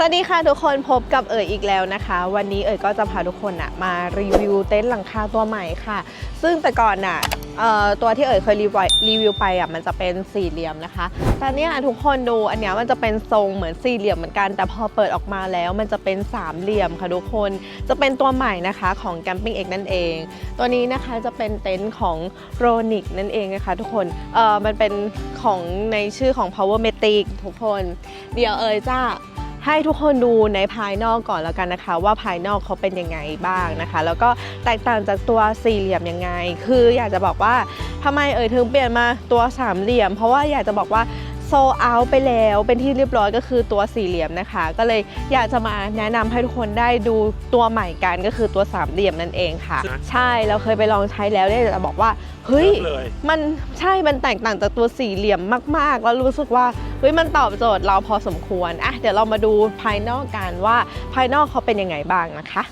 สวัสดีค่ะทุกคนพบกับเอ๋ยอีกแล้วนะคะ วันนี้เอ๋ยก็จะพาทุกคนอะมารีวิวเต็นท์หลังคาตัวใหม่ค่ะ ซึ่งแต่ก่อนน่ะออตัวที่เอ๋ยเคยรีวิวรีวิวไปอะมันจะเป็นสี่เหลี่ยมนะคะ แต่เนี่ยทุกคนดูอันเนี้ยมันจะเป็นทรงเหมือนสี่เหลี่ยมเหมือนกัน แต่พอเปิดออกมาแล้วมันจะเป็นสามเหลี่ยมค่ะทุกคนจะเป็นตัวใหม่นะคะของ Camping X นั่นเอง ตัวนี้นะคะจะเป็นเต็นท์ของ r o n i c นั่นเองนะคะทุกคนเออมันเป็นของในชื่อของ Power Matic ทุกคน เดี๋ยวเอ๋ยจะ ให้ทุกคนดูในภายนอกก่อนแล้วกันนะคะ ว่าภายนอกเขาเป็นยังไงบ้างนะคะ แล้วก็แตกต่างจากตัวสี่เหลี่ยมยังไง คืออยากจะบอกว่าทำไมเอ่ยถึงเปลี่ยนมาตัวสามเหลี่ยม เพราะว่าอยากจะบอกว่า โซเอาไปแล้วเป็นที่เรียบร้อยก็คือตัวสี่เหลี่ยมนะคะ ก็เลยอยากจะมาแนะนำให้ทุกคนได้ดูตัวใหม่กันก็คือตัวสามเหลี่ยมนั่นเองค่ะนะใช่เราเคยไปลองใช้แล้วเนี่ยจะบอกว่าเฮ้ยเลยมันใช่มันแตกต่างจากตัวสี่เหลี่ยมมาก ๆ แล้วรู้สึกว่าเฮ้ยมันตอบโจทย์เราพอสมควรอะเดี๋ยวเรามาดูภายนอกกันว่าภายนอกเขาเป็นยังไงบ้างนะคะ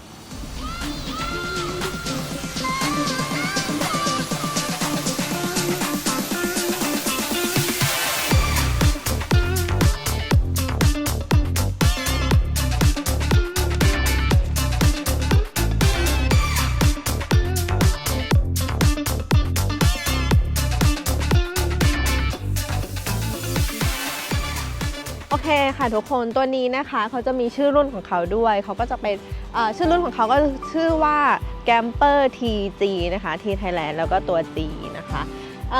เคค่ะทุกคนตัวนี้นะคะเขาจะมีชื่อรุ่นของเขาด้วย เขาก็จะเป็นชื่อรุ่นของเขาก็ชื่อว่า Gamper TG นะคะ T Thailand แล้วก็ตัว G นะคะอ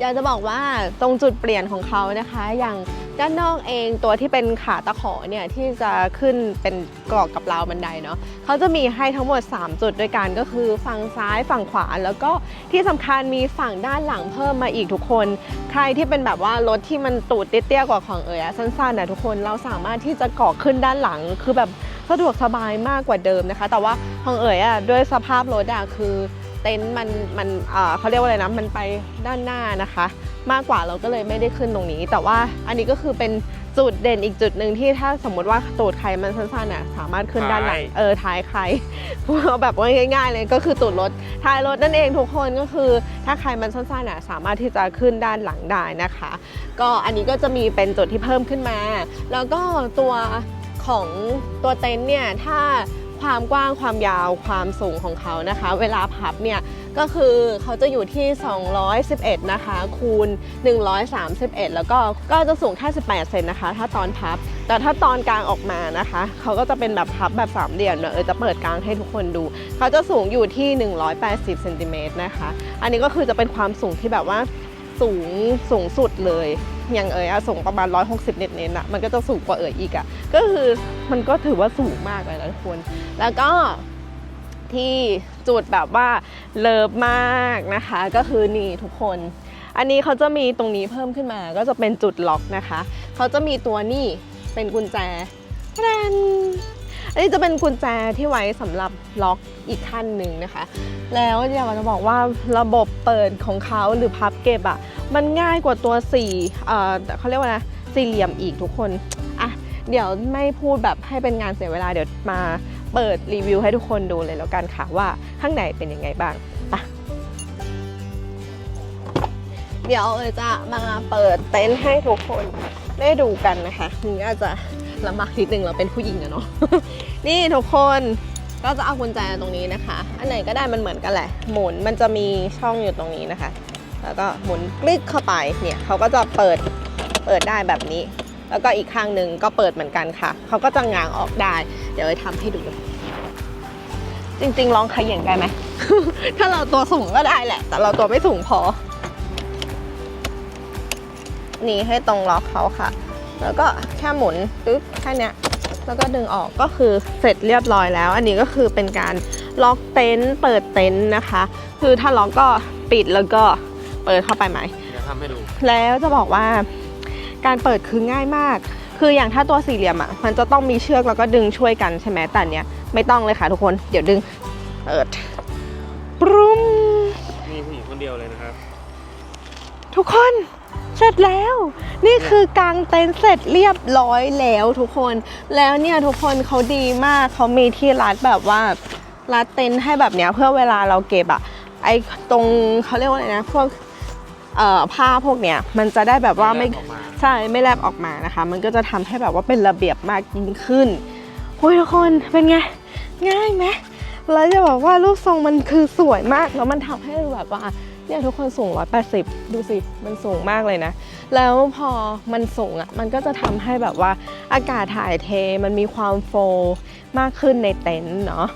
อยากจะบอกว่าตรงจุดเปลี่ยนของเขานะคะอย่าง ด้านนอกเองตัวที่เป็นขาตะขอเนี่ยที่จะขึ้นเป็นกรอกกับราวบันไดเนาะเขาจะมีให้ทั้งหมด 3 จุดด้วยกันก็คือฝั่งซ้ายฝั่งขวา แล้วก็ที่สำคัญมีฝั่งด้านหลังเพิ่มมาอีกทุกคน ใครที่เป็นแบบว่ารถที่มันตูดเตี้ยๆกว่าของเอ๋ยสั้นๆนะทุกคนเราสามารถที่จะเกาะขึ้นด้านหลัง คือแบบสะดวกสบายมากกว่าเดิมนะคะ แต่ว่าของเอ๋ยอะด้วยสภาพรถอะคือเต็นท์มันมันเขาเรียกว่าอะไรนะมันไปด้านหน้านะคะ มากกว่าเราก็เลยไม่ได้ขึ้นตรงนี้ แต่ว่าอันนี้ก็คือเป็นจุดเด่นอีกจุดหนึ่งที่ถ้าสมมติว่าตูดใครมันสั้นๆน่ะสามารถขึ้นด้านหลังท้าย เออท้ายใครเอาแบบว่าง่าย ๆ เลยก็คือตูดรถท้ายรถนั่นเองทุกคนก็คือ ถ้าใครมันสั้นๆน่ะสามารถที่จะขึ้นด้านหลังได้นะคะ ก็อันนี้ก็จะมีเป็นจุดที่เพิ่มขึ้นมา แล้วก็ตัวของตัวเต็นท์เนี่ยถ้าความกว้างความยาวความสูงของเขานะคะ เวลาพับเนี่ย ก็คือเขาจะอยู่ที่ 211 นะคะ คูณ 131 แล้วก็ก็จะสูงแค่ 18 เซนนะคะ ถ้าตอนพับ แต่ถ้าตอนกลางออกมานะคะ เขาก็จะเป็นแบบพับแบบสามเหลี่ยมเนอะเออจะเปิดกลางให้ทุกคนดู เขาจะสูงอยู่ที่ 180 เซนติเมตรนะคะ อันนี้ก็คือจะเป็นความสูงที่แบบว่าสูงสูงสุดเลย อย่างเอ๋ยอะสูงประมาณ 160 เน็ตๆอะมันก็จะสูงกว่าเอ๋ยอีกอะก็คือมันก็ถือว่าสูงมากเลยนะทุกคน แล้วก็ที่ จุดแบบว่าเลิฟมากนะคะ ก็คือนี่ทุกคน อันนี้เขาจะมีตรงนี้เพิ่มขึ้นมา ก็จะเป็นจุดล็อกนะคะ เขาจะมีตัวนี่เป็นกุญแจแทนอันนี้จะเป็นกุญแจที่ไว้สำหรับล็อกอีกขั้นหนึ่งนะคะ แล้วอยากจะบอกว่าระบบเปิดของเขาหรือพับเก็บอะมันง่ายกว่าตัวสี่เอ่อเขาเรียกว่านะสี่เหลี่ยมอีกทุกคน อะ เดี๋ยวไม่พูดแบบให้เป็นงานเสียเวลาเดี๋ยวมา เปิดรีวิวให้ทุกคนดูเลยแล้วกันค่ะว่าข้างในเป็นยังไงบ้างไปเดี๋ยวเอจะมาเปิดเต็นท์ให้ทุกคนได้ดูกันนะคะนี่อาจจะลำบากนิดนึงเราเป็นผู้หญิงอะเนาะนี่ทุกคนก็จะเอากุญแจตรงนี้นะคะ อันไหนก็ได้มันเหมือนกันแหละ หมุนมันจะมีช่องอยู่ตรงนี้นะคะ แล้วก็หมุนคลิกเข้าไปเนี่ยเขาก็จะเปิดเปิดได้แบบนี้ แล้วก็อีกข้างหนึ่งก็เปิดเหมือนกันค่ะ เขาก็จะง้างออกได้ เดี๋ยวไปทำให้ดู จริงๆลองขย่งได้ไหม ถ้าเราตัวสูงก็ได้แหละ แต่เราตัวไม่สูงพอ นี่ให้ตรงล็อกเขาค่ะ แล้วก็แค่หมุนปึ๊บแค่เนี้ยแล้วก็ดึงออกก็คือเสร็จเรียบร้อยแล้ว อันนี้ก็คือเป็นการล็อกเต็นท์เปิดเต็นท์นะคะ คือถ้าล็อกก็ปิดแล้วก็เปิดเข้าไปไหมเดี๋ยวทำให้ดู แล้วจะบอกว่า การเปิดคือง่ายมาก คืออย่างถ้าตัวสี่เหลี่ยมอะ มันจะต้องมีเชือกแล้วก็ดึงช่วยกันใช่ไหมแต่อันเนี้ยไม่ต้องเลยค่ะทุกคน เดี๋ยวดึงเปิดปรุ้มมีผู้หญิงคนเดียวเลยนะครับ ทุกคนเสร็จแล้ว นี่คือกางเต็นท์เสร็จเรียบร้อยแล้วทุกคน แล้วเนี่ยทุกคนเขาดีมากเขามีที่รัดแบบว่ารัดเต็นท์ให้แบบเนี้ยเพื่อเวลาเราเก็บอะไอตรงเขาเรียกว่าอะไรนะพวกเอ่อ ผ้าพวกเนี้ยมันจะได้แบบว่าไม่ออกมาใช่ไม่แลบออกมานะคะ มันก็จะทำให้แบบว่าเป็นระเบียบมากยิ่งขึ้นโอ้ยทุกคนเป็นไงง่ายไหมแล้วจะบอกว่ารูปทรงมันคือสวยมากแล้วมันทำให้แบบว่าเนี่ยทุกคนสูง 180 ดูสิ มันสูงมากเลยนะ แล้วพอมันสูงอะ มันก็จะทำให้แบบว่าอากาศถ่ายเท มันมีความโฟลว์มากขึ้นในเต็นท์เนาะ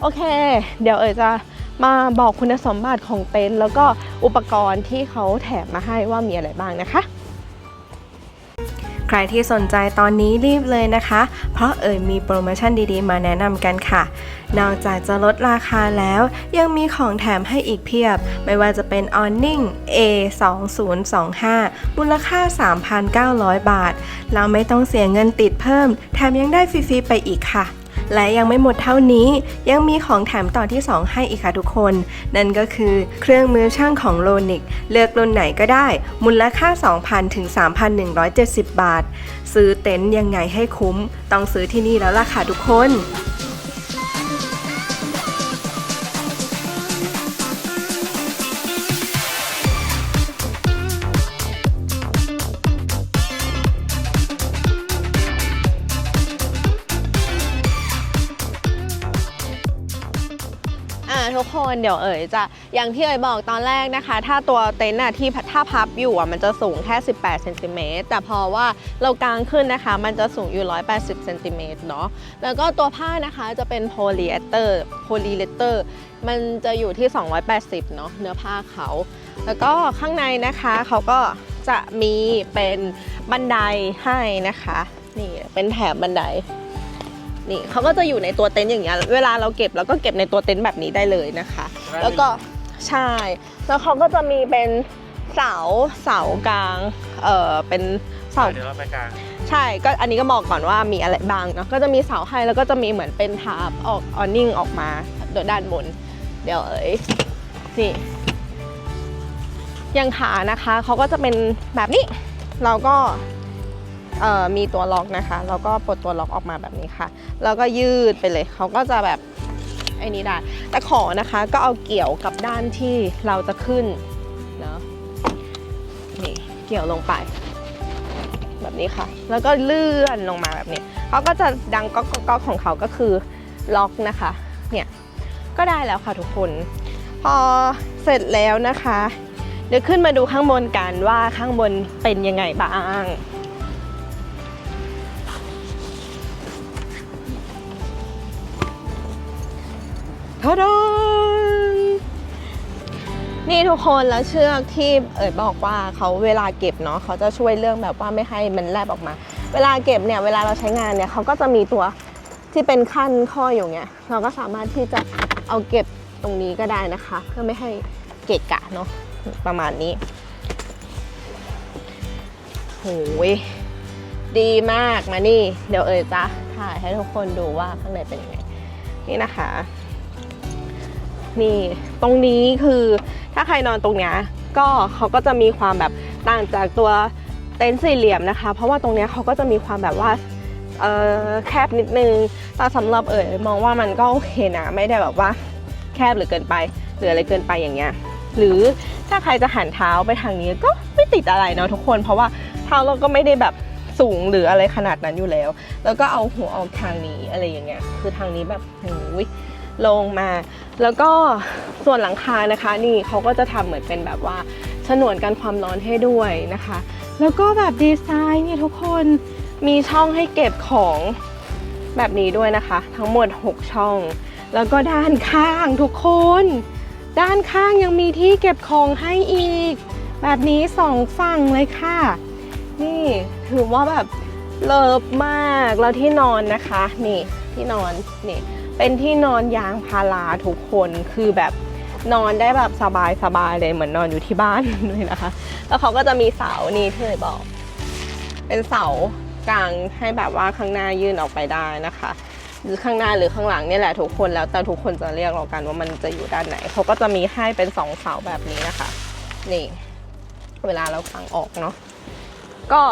โอเค เดี๋ยวเอ๋ยจะ มาบอกคุณสมบัติของเต็นท์แล้วก็อุปกรณ์ที่เขาแถมมาให้ว่ามีอะไรบ้างนะคะใครที่สนใจตอนนี้รีบเลยนะคะ เพราะเอ่ยมีโปรโมชั่นดีๆ มาแนะนำกันค่ะ นอกจากจะลดราคาแล้ว ยังมีของแถมให้อีกเพียบ ไม่ว่าจะเป็น Awning A 2 0 2 5 มูลค่า 3,900 บาท เราไม่ต้องเสียเงินติดเพิ่ม แถมยังได้ฟรีๆไปอีกค่ะ และยังไม่หมดเท่านี้ ยังมีของแถมต่อที่ 2 ให้อีกค่ะทุกคน นั่นก็คือเครื่องมือช่างของโลนิก เลือกรุ่นไหนก็ได้ มูลค่า 2,000 ถึง 3,170 บาท ซื้อเต็นท์ยังไงให้คุ้ม ต้องซื้อที่นี่แล้วล่ะค่ะทุกคน อ่าทุกคนเดี๋ยวเอ๋ยจะอย่างที่เอ๋ยบอกตอนแรกนะคะ ถ้าตัวเต็นท์อะที่ถ้าพับอยู่อะมันจะสูงแค่ 18เซนติเมตรแต่พอว่าเรากางขึ้นนะคะ มันจะสูงอยู่ 180เซนติเมตรเนาะแล้วก็ตัวผ้านะคะจะเป็นโพลีเอสเตอร์โพลีเลเตอร์มันจะอยู่ที่ 280เนาะเนื้อผ้าเขา แล้วก็ข้างในนะคะเขาก็จะมีเป็นบันไดให้นะคะ นี่เป็นแถบบันได นี่เขาก็จะอยู่ในตัวเต็นท์อย่างเงี้ยเวลาเราเก็บเราก็เก็บในตัวเต็นท์แบบนี้ได้เลยนะคะ แล้วก็ใช่แล้วเขาก็จะมีเป็นเสาเสากลางเออเป็นเสาเดี๋ยวเราไปกลางใช่ก็อันนี้ก็บอกก่อนว่ามีอะไรบ้างเนาะก็จะมีเสาให้แล้วก็จะมีเหมือนเป็นทาร์ปออกออนิ่งออกมาโดยด้านบน เดี๋ยวเอ้ยนี่อยังขานะคะเขาก็จะเป็นแบบนี้ เราก็เอ่อ มีตัวล็อกนะคะ แล้วก็ปลดตัวล็อกออกมาแบบนี้ค่ะ แล้วก็ยืดไปเลย เขาก็จะแบบไอ้นี้ได้ แต่ขอนะคะก็เอาเกี่ยวกับด้านที่เราจะขึ้นเนาะ นี่เกี่ยวลงไป แบบนี้ค่ะ แล้วก็เลื่อนลงมาแบบนี้ เขาก็จะดังก๊อกก๊อกของเขาก็คือล็อกนะคะ เนี่ย ก็ได้แล้วค่ะทุกคน พอเสร็จแล้วนะคะ เดี๋ยวขึ้นมาดูข้างบนกันว่าข้างบนเป็นยังไงบ้าง ทดนนี่ทุกคนแล้วเชือกที่เอ๋ยบอกว่าเขาเวลาเก็บเนาะเขาจะช่วยเรื่องแบบว่าไม่ให้มันแลบออกมา เวลาเก็บเนี่ยเวลาเราใช้งานเนี่ยเขาก็จะมีตัวที่เป็นขั้นข้ออยู่เงี้ยเราก็สามารถที่จะเอาเก็บตรงนี้ก็ได้นะคะ เพื่อไม่ให้เกะกะเนาะประมาณนี้โหยดีมากมานี่ เดี๋ยวเอ๋ยจะถ่ายให้ทุกคนดูว่าข้างในเป็นยังไง นี่นะคะ นี่ตรงนี้คือถ้าใครนอนตรงเนี้ยก็เขาก็จะมีความแบบต่างจากตัวเต็นท์สี่เหลี่ยมนะคะ เพราะว่าตรงเนี้ยเขาก็จะมีความแบบว่าแคบนิดนึงแต่สำหรับเอ๋ยมองว่ามันก็โอเคนะ ไม่ได้แบบว่าแคบหรือเกินไปหรืออะไรเกินไปอย่างเงี้ยหรือถ้าใครจะหันเท้าไปทางนี้ก็ไม่ติดอะไรเนาะทุกคน เพราะว่าเท้าเราก็ไม่ได้แบบสูงหรืออะไรขนาดนั้นอยู่แล้ว แล้วก็เอาหัวออกทางนี้อะไรอย่างเงี้ยคือทางนี้แบบหูย ลงมา แล้วก็ส่วนหลังคานะคะ นี่เขาก็จะทำเหมือนเป็นแบบว่าฉนวนกันความร้อนให้ด้วยนะคะ แล้วก็แบบดีไซน์เนี่ยทุกคนมีช่องให้เก็บของแบบนี้ด้วยนะคะ ทั้งหมด 6 ช่อง แล้วก็ด้านข้างทุกคน ด้านข้างยังมีที่เก็บของให้อีก แบบนี้สองฝั่งเลยค่ะ นี่ถือว่าแบบเลิฟมากแล้วที่นอนนะคะ นี่ที่นอนนี่ เป็นที่นอนยางพาราทุกคนคือแบบนอนได้แบบสบายสบายๆเลยเหมือนนอนอยู่ที่บ้านเลยนะคะ แล้วเขาก็จะมีเสานี่ที่เลยบอก เป็นเสากลางให้แบบว่าข้างหน้ายื่นออกไปได้นะคะ หรือข้างหน้าหรือข้างหลังนี่แหละทุกคนแล้วแต่ทุกคนจะเรียกเรากันว่ามันจะอยู่ด้านไหนเขาก็จะมีให้เป็นสองเสาแบบนี้นะคะนี่เวลาเราขังออกเนาะก็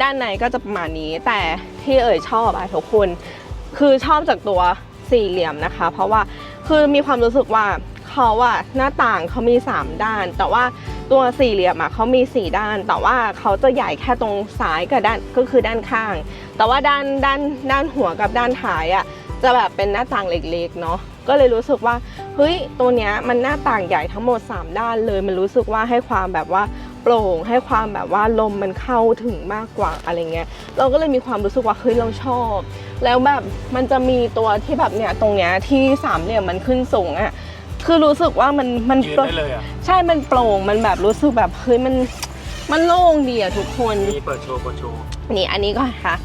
ด้านในก็จะประมาณนี้แต่ที่เอ่ยชอบอะทุกคนคือชอบจากตัว สี่เหลี่ยมนะคะ เพราะว่าคือมีความรู้สึกว่าเขาอะหน้าต่างเขามี 3 ด้าน แต่ว่าตัวสี่เหลี่ยมอะเขามี 4 ด้าน แต่ว่าเขาจะใหญ่แค่ตรงซ้ายกับด้านก็คือด้านข้าง แต่ว่าด้านด้านด้านหัวกับด้านท้ายอะจะแบบเป็นหน้าต่างเล็กๆเนาะก็เลยรู้สึกว่าเฮ้ยตัวเนี้ยมันหน้าต่างใหญ่ทั้งหมด 3 ด้านเลย มันรู้สึกว่าให้ความแบบว่าโปร่งให้ความแบบว่าลมมันเข้าถึงมากกว่าอะไรเงี้ยเราก็เลยมีความรู้สึกว่าเฮ้ยเราชอบ แล้วแบบมันจะมีตัวที่แบบเนี่ยตรงเนี้ยที่สามเหลี่ยมมันขึ้นสูงอะ่ะคือรู้สึกว่ามันมันยืนได้เลยอะใช่มันโปร่งมันแบบรู้สึกแบบเฮ้ยมันมันโล่งดีอะทุกคนมีเปิดโชว์เปิดโชว์นี่อันนี้ก็ค่ะ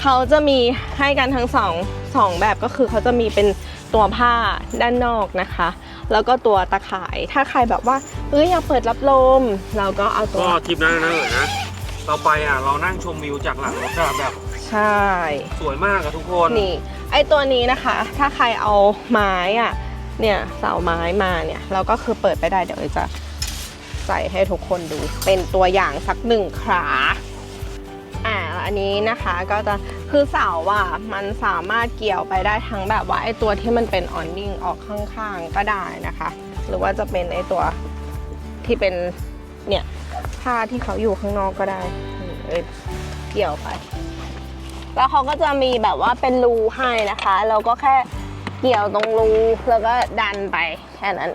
เขาจะมีให้กันทั้งสองสองแบบก็คือเขาจะมีเป็นตัวผ้าด้านนอกนะคะ แล้วก็ตัวตะข่ายถ้าใครแบบว่าเอ้ยอยากเปิดรับลม เราก็เอาตัวก็ทริปนั้นนะเอ๋ยนะเราไปอะเรานั่งชมวิวจากหลังรถอะแบบ ใช่ สวยมากอะทุกคนนี่ ไอตัวนี้นะคะ ถ้าใครเอาไม้อะเนี่ยเสาไม้มาเนี่ยเราก็คือเปิดไปได้เดี๋ยวเอ๋ยจะใส่ให้ทุกคนดูเป็นตัวอย่างสักหนึ่งขาอ่าอันนี้นะคะก็จะคือเสาว่ามันสามารถเกี่ยวไปได้ทั้งแบบว่าไอตัวที่มันเป็นออนนิ่งออกข้างๆก็ได้นะคะ หรือว่าจะเป็นไอตัวที่เป็นเนี่ยผ้าที่เขาอยู่ข้างนอกก็ได้นี่เอ้ยเกี่ยวไป แล้วเขาก็จะมีแบบว่าเป็นรูให้นะคะ เราก็แค่เกี่ยวตรงรูแล้วก็ดันไปแค่นั้น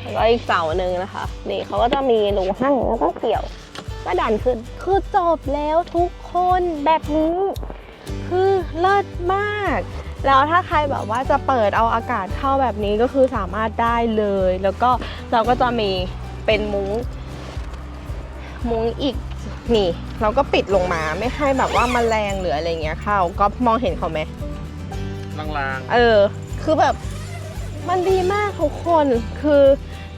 แล้วก็อีกเสาหนึ่งนะคะนี่เขาก็จะมีรูให้แล้วก็เกี่ยวก็ดันขึ้น คือจบแล้วทุกคนแบบนี้ คือเลิศมาก แล้วถ้าใครแบบว่าจะเปิดเอาอากาศเข้าแบบนี้ก็คือสามารถได้เลย แล้วก็เราก็จะมีเป็นมุ้งมุ้งอีก นี่เราก็ปิดลงมาไม่ให้แบบว่าแมลงหรืออะไรเงี้ยเข้าก็มองเห็นเขาไหมลางเออ คือแบบมันดีมากทุกคนคือ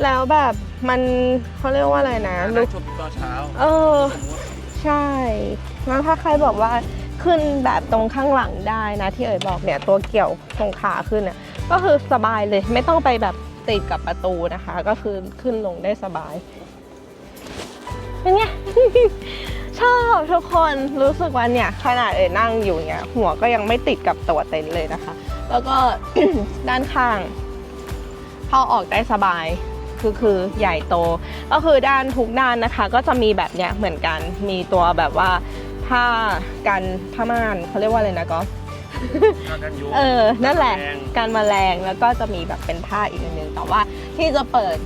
แล้วแบบมันเขาเรียกว่าอะไรนะๆลูนั่กงชมตอนเช้า เออสมมติใช่แล้วถ้าใครบอกว่าขึ้นแบบตรงข้างหลังได้นะที่เอ๋ยบอกเนี่ยตัวเกี่ยวตรงขาขึ้นเนี่ยก็คือสบายเลยไม่ต้องไปแบบติดกับประตูนะคะ ก็คือขึ้นลงได้สบาย เป็นไง ชอบทุกคนรู้สึกว่าเนี่ยขนาดเอ๋ยนั่งอยู่เนี่ยหัวก็ยังไม่ติดกับตัวเต็นท์เลยนะคะ แล้วก็ ด้านข้างเข้าออกได้สบายคือคือใหญ่โต ก็คือด้านทุกด้านนะคะ ก็จะมีแบบเนี้ยเหมือนกันมีตัวแบบว่าผ้ากันผ้าม่านเขาเรียกว่าอะไรนะก็ผ้ากันยุงเออ นั่นแหละแมลงการแมลงแล้วก็จะมีแบบเป็นผ้าอีกอันหนึงแต่ว่าที่จะเปิด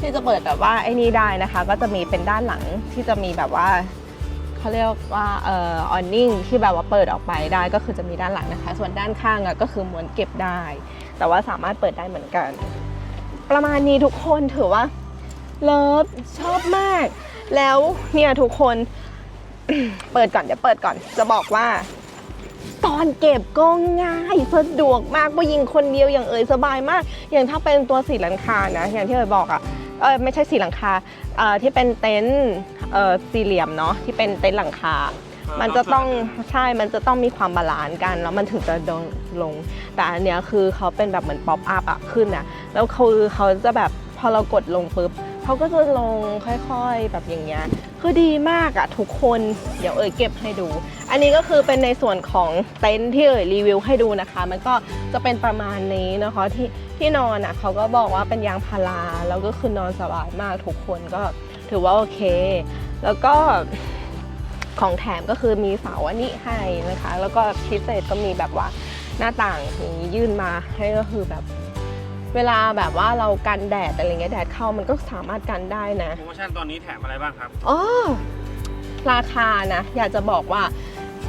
ที่จะเปิดแบบว่าไอ้นี่ได้นะคะ ก็จะมีเป็นด้านหลังที่จะมีแบบว่าเขาเรียกว่าเอ่อออนนิ่งที่แบบว่าเปิดออกไปได้ก็คือจะมีด้านหลังนะคะ ส่วนด้านข้างอะก็คือม้วนเก็บได้ แต่ว่าสามารถเปิดได้เหมือนกัน ประมาณนี้ทุกคนถือว่าเลิฟชอบมาก แล้วเนี่ยทุกคนเปิดก่อนเดี๋ยวเปิดก่อนจะบอกว่า ตอนเก็บก็ง่ายสะดวกมากผู้หญิงคนเดียวอย่างเอ่ยสบายมาก อย่างถ้าเป็นตัวสีหลังคานะ อย่างที่เอ่ยบอกอะ่ะ เออไม่ใช่สีหลังคาเอ่อที่เป็นเต็นท์เอ่อสี่เหลี่ยมเนาะที่เป็นเต็นท์หลังคา มันจะต้องใช่ มันจะต้องมีความบาลานซ์กัน แล้วมันถึงจะดงลง แต่อันเนี้ยคือเขาเป็นแบบเหมือนป๊อปอัพอะขึ้นอะแล้วคือเขาจะแบบพอเรากดลงปุ๊บ เขาก็จะลงค่อยๆแบบอย่างเงี้ยคือดีมากอะทุกคนเดี๋ยวเอ่ยเก็บให้ดู อันนี้ก็คือเป็นในส่วนของเต็นท์ที่เอ่ยรีวิวให้ดูนะคะ มันก็จะเป็นประมาณนี้นะคะที่ที่นอนอะเขาก็บอกว่าเป็นยางพาราแล้วก็คือนอนสบายมากทุกคนก็ถือว่าโอเค แล้วก็ของแถมก็คือมีเสาอันนี้ให้นะคะ แล้วก็พิเศษก็มีแบบว่าหน้าต่างอย่างนี้ยื่นมาให้ก็คือแบบ เวลาแบบว่าเรากันแดดอะไรเงี้ยแดดเข้ามันก็สามารถกันได้นะ โปรโมชั่นตอนนี้แถมอะไรบ้างครับ อ๋อราคานะ อยากจะบอกว่า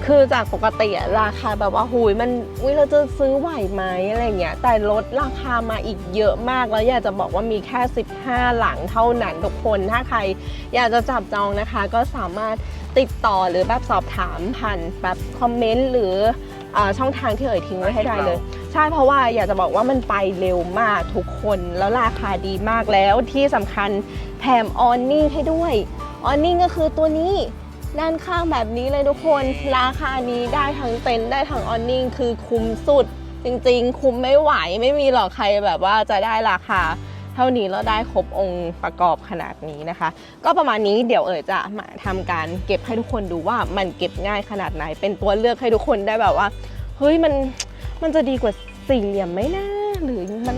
คือจากปกติอะราคาแบบว่าหุยมันอุ้ยเราจะซื้อไหวไหมอะไรเงี้ยแต่ลดราคามาอีกเยอะมากแล้วอยากจะบอกว่ามีแค่ 15 หลังเท่านั้นทุกคนถ้าใคร อยากจะจับจองนะคะ ก็สามารถติดต่อหรือแบบสอบถามผ่านแบบคอมเมนต์หรืออาช่องทางที่เอ่ยทิ้งไว้ให้ได้เลย ใช่ ช่เพราะว่าอยากจะบอกว่ามันไปเร็วมากทุกคนแล้วราคาดีมากแล้วที่สำคัญแถมออนนิ่งให้ด้วยออนนิ่งก็คือตัวนี้ด้านข้างแบบนี้เลยทุกคนราคานี้ได้ทั้งเต็นท์ได้ทั้งออนนิ่งคือคุ้มสุด จริงๆ คุ้มไม่ไหวไม่มีหรอกใครแบบว่าจะได้ราคาเท่านี้แล้วได้ครบองค์ประกอบขนาดนี้นะคะ ก็ประมาณนี้เดี๋ยวเอ๋ยจะมาทำการเก็บให้ทุกคนดูว่ามันเก็บง่ายขนาดไหน เป็นตัวเลือกให้ทุกคนได้แบบว่าเฮ้ยมัน มันจะดีกว่าสี่เหลี่ยมไหมนะหรือมัน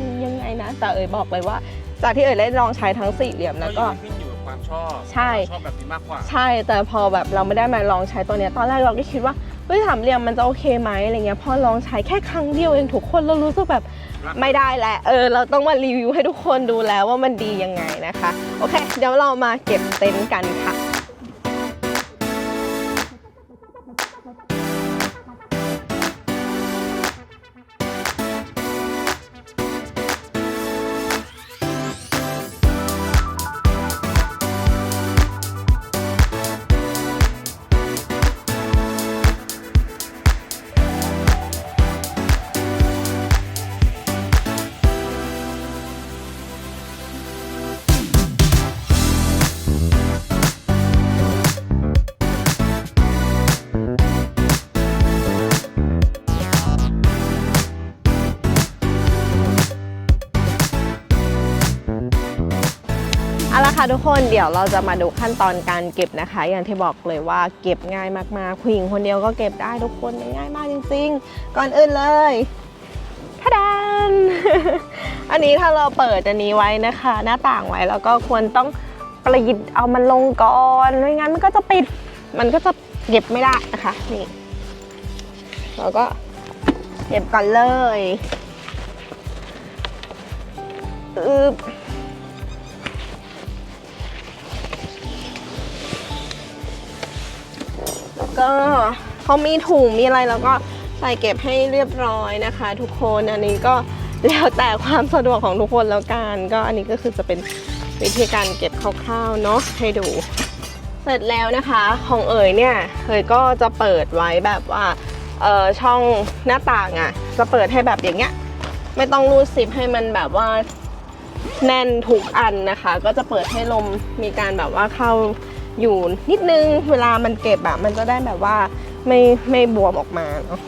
แต่เอ๋ยบอกเลยว่า จากที่เอ๋ยได้ลองใช้ทั้งสี่เหลี่ยมแล้วก็ขึ้นอยู่กับความชอบใช่ชอบแบบนี้มากกว่า ใช่แต่พอแบบเราไม่ได้มาลองใช้ตัวเนี้ยตอนแรกเราก็คิดว่าเฮ้ยสามเหลี่ยมมันจะโอเคไหมอะไรเงี้ยพอลองใช้แค่ครั้งเดียวเองทุกคนเรารู้สึกแบบรักไม่ได้แล้วเออ เราต้องมารีวิวให้ทุกคนดูแล้วว่ามันดียังไงนะคะ โอเค เดี๋ยวเรามาเก็บเต็นท์กันค่ะ ค่ะทุกคนเดี๋ยวเราจะมาดูขั้นตอนการเก็บนะคะ อย่างที่บอกเลยว่าเก็บง่ายมากๆผู้หญิงคนเดียวก็เก็บได้ทุกคนมันง่ายมากจริง ๆ ก่อนอื่นเลยทะดานอันนี้ถ้าเราเปิดอันนี้ไว้นะคะ หน้าต่างไว้แล้วก็ควรต้องประยิดเอามันลงก่อนไม่งั้นมันก็จะปิด มันก็จะเก็บไม่ได้นะคะนี่เราก็เก็บก่อนเลยอึบ ก็เขามีถุงมีอะไรแล้วก็ใส่เก็บให้เรียบร้อยนะคะ ทุกคนอันนี้ก็แล้วแต่ความสะดวกของทุกคนแล้วกันก็อันนี้ก็คือจะเป็นวิธีการเก็บคร่าวๆเนาะให้ดู เสร็จแล้วนะคะของเอ๋ยเนี่ยเอ๋ยก็จะเปิดไว้แบบว่าเออช่องหน้าต่างอะ่ะจะเปิดให้แบบอย่างเงี้ยไม่ต้องรูดซิปให้มันแบบว่าแน่นทุกอันนะคะ ก็จะเปิดให้ลมมีการแบบว่าเข้า อยู่นิดนึงเวลามันเก็บอะมันจะได้แบบว่าไม่ไม่บวมออกมาเนาะ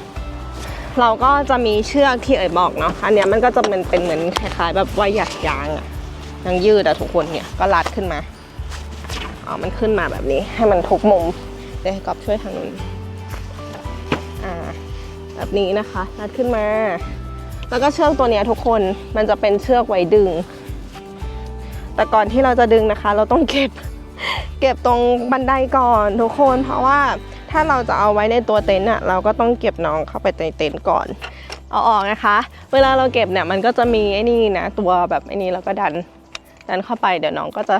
เราก็จะมีเชือกที่เอ๋ยบอกเนาะอันเนี้ยมันก็จะเป็นเป็นเหมือนคล้ายๆแบบว่าหยักยางอะยางยืดอะทุกคนเนี่ยก็รัดขึ้นมาอ๋อมันขึ้นมาแบบนี้ให้มันทุกมุมเดี๋ยวให้กอบช่วยทางนู้นอ่าแบบนี้นะคะรัดขึ้นมา แล้วก็เชือกตัวเนี้ยทุกคนมันจะเป็นเชือกไว้ดึง แต่ก่อนที่เราจะดึงนะคะ เราต้องเก็บ เก็บตรงบันไดก่อนทุกคนเพราะว่าถ้าเราจะเอาไว้ในตัวเต็นท์อะเราก็ต้องเก็บน้องเข้าไปในเต็นท์ก่อนเอาออกนะคะ เวลาเราเก็บเนี่ยมันก็จะมีไอ้นี่นะตัวแบบไอ้นี่แล้วก็ดันดันเข้าไปเดี๋ยวน้องก็จะ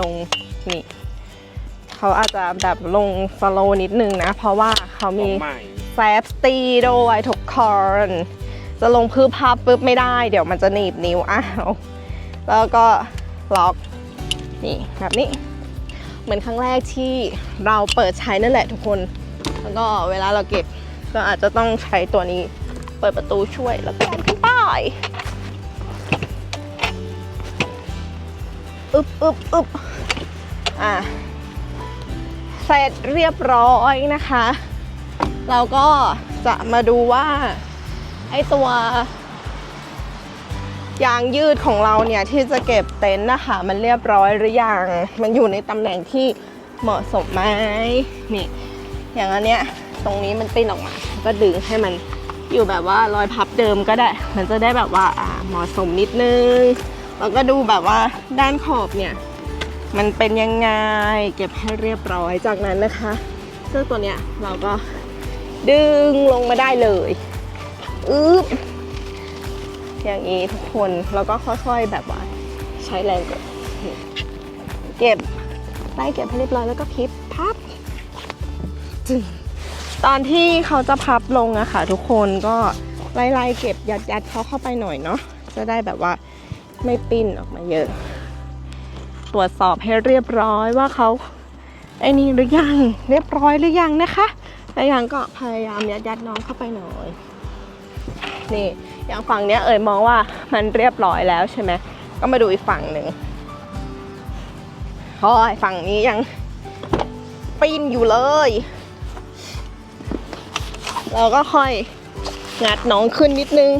ลงนี่เขาอาจจะแบบลงสโลนิดนึงนะ เพราะว่าเขามีแซฟตีด้วยทุกคนจะลงพื้นพับปุ๊บไม่ได้ เดี๋ยวมันจะหนีบนิ้วอ้าวแล้วก็ล็อก นี่แบบนี้ เหมือนครั้งแรกที่เราเปิดใช้นั่นแหละทุกคน แล้วก็เวลาเราเก็บก็อาจจะต้องใช้ตัวนี้เปิดประตูช่วยแล้วก็เดันขึ้นไปอึบอึบอึบอะเสร็จเรียบร้อยนะคะ เราก็จะมาดูว่า ไอตัว ยางยืดของเราเนี่ยที่จะเก็บเต็นท์นะคะมันเรียบร้อยหรือยังมันอยู่ในตำแหน่งที่เหมาะสมไหมนี่ อย่างอันเนี้ยตรงนี้มันปิ้นออกมา ก็ดึงให้มันอยู่แบบว่ารอยพับเดิมก็ได้ มันจะได้แบบว่าอ่าเหมาะสมนิดนึงแล้วก็ดูแบบว่าด้านขอบเนี่ย มันเป็นยังไงเก็บให้เรียบร้อยจากนั้นนะคะเสื้อตัวเนี้ยเราก็ดึงลงมาได้เลยอึ๊บ อย่างนี้ทุกคนแล้วก็ค่อยๆแบบว่าใช้แรงกดเก็บไล่เก็บให้เรียบร้อยแล้วก็พลิปพับตอนที่เขาจะพับลงอะค่ะ ทุกคนก็ไล่ๆเก็บยัดๆเขาเข้าไปหน่อยเนาะจะได้แบบว่าไม่ปิ้นออกมาเยอะ ตรวจสอบให้เรียบร้อยว่าเขาไอ้นี่หรือยังเรียบร้อยหรือยังนะคะถ้ายังก็พยายามยัดๆน้องเข้าไปหน่อย นี่ อย่างฝั่งเนี้ยเอ่ยมองว่ามันเรียบร้อยแล้วใช่ไหมก็มาดูอีกฝั่งหนึ่งโอ้ยฝั่งนี้ยังปีนอยู่เลย เราก็ค่อยงัดน้องขึ้นนิดนึง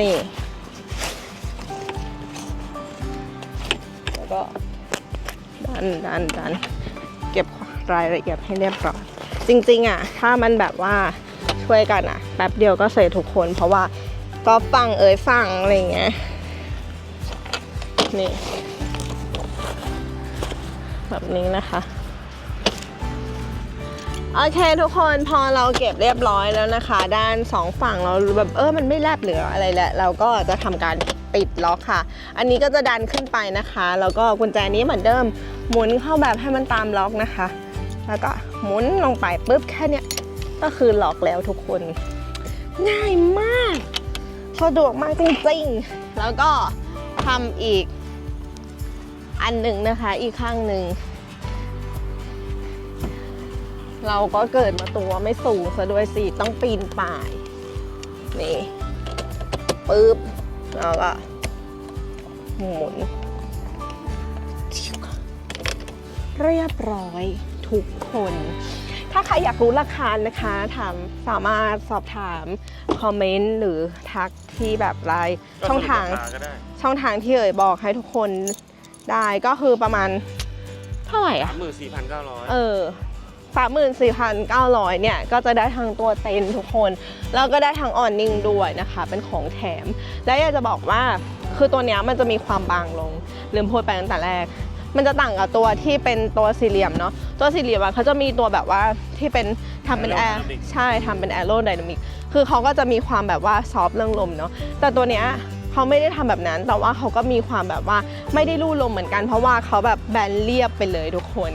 นี่ แล้วก็ดันดันดันเก็บรายละเอียดให้เรียบร้อย จริงๆอะถ้ามันแบบว่าช่วยกันอะแป๊บเดียวก็เสร็จทุกคน เพราะว่าก็ฟังเอ่ยฟังอะไรเงี้ยนี่ แบบนี้นะคะโอเคทุกคนพอเราเก็บเรียบร้อยแล้วนะคะ ด้านสองฝั่งเราแบบเออมันไม่แลบเหลืออะไรแล้วเราก็จะทำการปิดล็อกค่ะ อันนี้ก็จะดันขึ้นไปนะคะ แล้วก็กุญแจนี้เหมือนเดิมหมุนเข้าแบบให้มันตามล็อกนะคะ แล้วก็ หมุนลงไปปุ๊บแค่เนี้ยก็คือหลอกแล้วทุกคนง่ายมากสะดวกมากจริงๆ แล้วก็ทำอีกอันหนึ่งนะคะ อีกข้างหนึ่ง เราก็เกิดมาตัวไม่สูงซะด้วยสิต้องปีนป่าย นี่ปึ๊บแล้วก็หมุนเรียบร้อย ทุกคน ถ้าใครอยากรู้ราคานะคะถามสามารถสอบถามคอมเมนต์หรือทักที่แบบไลน์ช่องทาง ก็ได้ช่องทางที่เอ่ยบอกให้ทุกคนได้ก็คือประมาณเท่าไหร่อะสามหมื่นสี่พันเก้าร้อยเออสามหมื่นสี่พันเก้าร้อยเนี่ย ก็จะได้ทั้งตัวเต็นท์ทุกคน แล้วก็ได้ทั้งออนนิ่งด้วยนะคะ เป็นของแถม และอยากจะบอกว่า คือตัวเนี้ยมันจะมีความบางลง ลืมพูดไปตั้งแต่แรก มันจะต่างกับตัวที่เป็นตัวสี่เหลี่ยมเนาะตัวสี่เหลี่ยมอะเขาจะมีตัวแบบว่าที่เป็นทำเป็นแอร์ใช่ทำเป็นแอโรไดนามิกคือเขาก็จะมีความแบบว่าซอฟต์เรื่องลมเนาะแต่ตัวเนี้ยเขาไม่ได้ทำแบบนั้น แต่ว่าเขาก็มีความแบบว่าไม่ได้ลู่ลมเหมือนกัน เพราะว่าเขาแบบแบนเรียบไปเลยทุกคน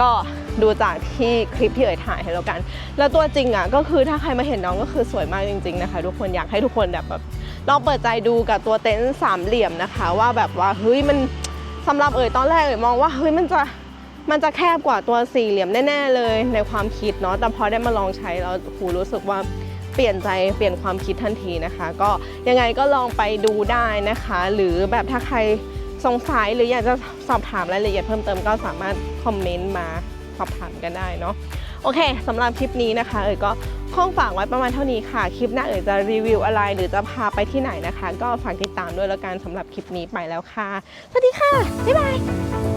ก็ดูจากที่คลิปที่เอ๋ยถ่ายให้แล้วกัน แล้วตัวจริงอะก็คือถ้าใครมาเห็นน้องก็คือสวยมากจริง ๆนะคะ ทุกคนอยากให้ทุกคนแบบแบบลองเปิดใจดูกับตัวเต็นท์สามเหลี่ยมนะคะ ว่าแบบว่าเฮ้ยมัน สำหรับเอ๋ยตอนแรกเอ๋ยมองว่าเฮ้ยมันจะมันจะแคบกว่าตัวสี่เหลี่ยมแน่ๆเลยในความคิดเนาะแต่พอได้มาลองใช้แล้วโหรู้สึกว่าเปลี่ยนใจเปลี่ยนความคิดทันทีนะคะ ก็ยังไงก็ลองไปดูได้นะคะ หรือแบบถ้าใครสงสัยหรืออยากจะสอบถามรายละเอียดเพิ่มเติมก็สามารถคอมเมนต์มาสอบถามกันได้เนาะโอเคสำหรับคลิปนี้นะคะ เอ๋ยก็ คงฝากไว้ประมาณเท่านี้ค่ะ คลิปหน้าเอ๋ยจะรีวิวอะไร หรือจะพาไปที่ไหนนะคะ ก็ฝากติดตามด้วยแล้วกันสำหรับคลิปนี้ไปแล้วค่ะ สวัสดีค่ะ บ๊ายบาย